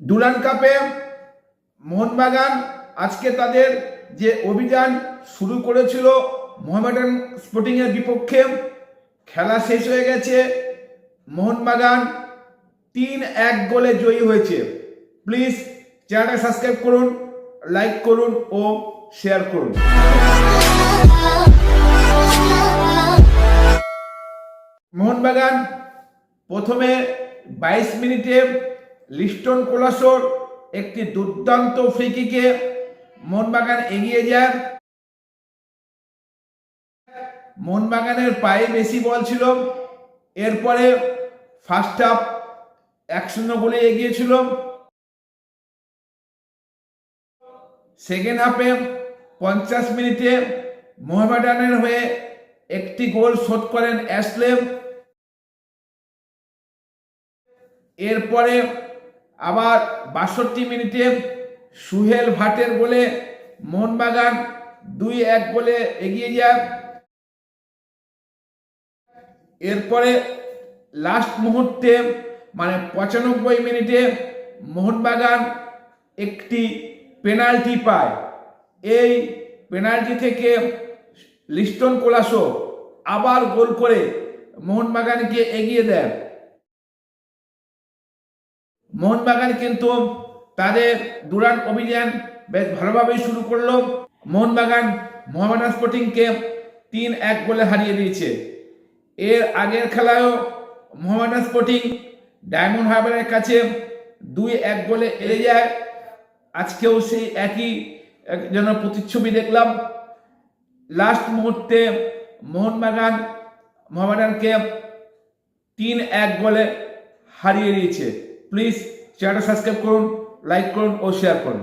Duran কাপে, মোহনবাগান, আজকে তাদের যে অভিযান শুরু করেছিল মোহামেডান স্পোর্টিংয়ের বিপক্ষে, খেলা শেষ হয়ে গেছে, মোহনবাগান তিন এক গোলে জয়ী হয়েছে। প্লিজ চ্যানেলটা সাবস্ক্রাইব করুন লাইক করুন ও শেয়ার করুন। মোহনবাগান প্রথমে বাইশ মিনিটে লিস্টন কোলাসোর একটি দুর্দান্ত ফ্রিকিকে মোহনবাগান এগিয়ে যায়। মোহনবাগানের পায়ে বেশি বল ছিল। এরপরে ফার্স্ট হাফ এক শূন্য বলে এগিয়েছিল। সেকেন্ড হাফে পঞ্চাশ মিনিটে মোহামেডানের হয়ে একটি গোল শোধ করেন অ্যাসলেম। এরপরে আবার বাষট্টি মিনিটে সুহেল ভাটের বলে মোহনবাগান দুই এক বলে এগিয়ে যায়। এরপরে লাস্ট মুহূর্তে মানে পঁচানব্বই মিনিটে মোহনবাগান একটি পেনাল্টি পায়। এই পেনাল্টি থেকে লিস্টন কোলাসো আবার গোল করে মোহনবাগানকে এগিয়ে দেয় মোহনবাগান কিন্তু তাদের দুরান অভিযান বেশ ভালোভাবেই শুরু করল। মোহনবাগান মোহামেডান স্পোর্টিংকে তিন এক গোলে হারিয়ে দিয়েছে। এর আগের খেলায়ও মোহামেডান স্পোর্টিং ডায়মন্ড হারবারের কাছে দুই এক গোলে এড়ে যায়। আজকেও সেই একই, এক যেন প্রতিচ্ছবি দেখলাম। লাস্ট মুহূর্তে মোহনবাগান মোহামেডানকে তিন এক গোলে হারিয়ে দিয়েছে। প্লিজ চ্যানেলটা সাবস্ক্রাইব করুন লাইক করুন ও শেয়ার করুন।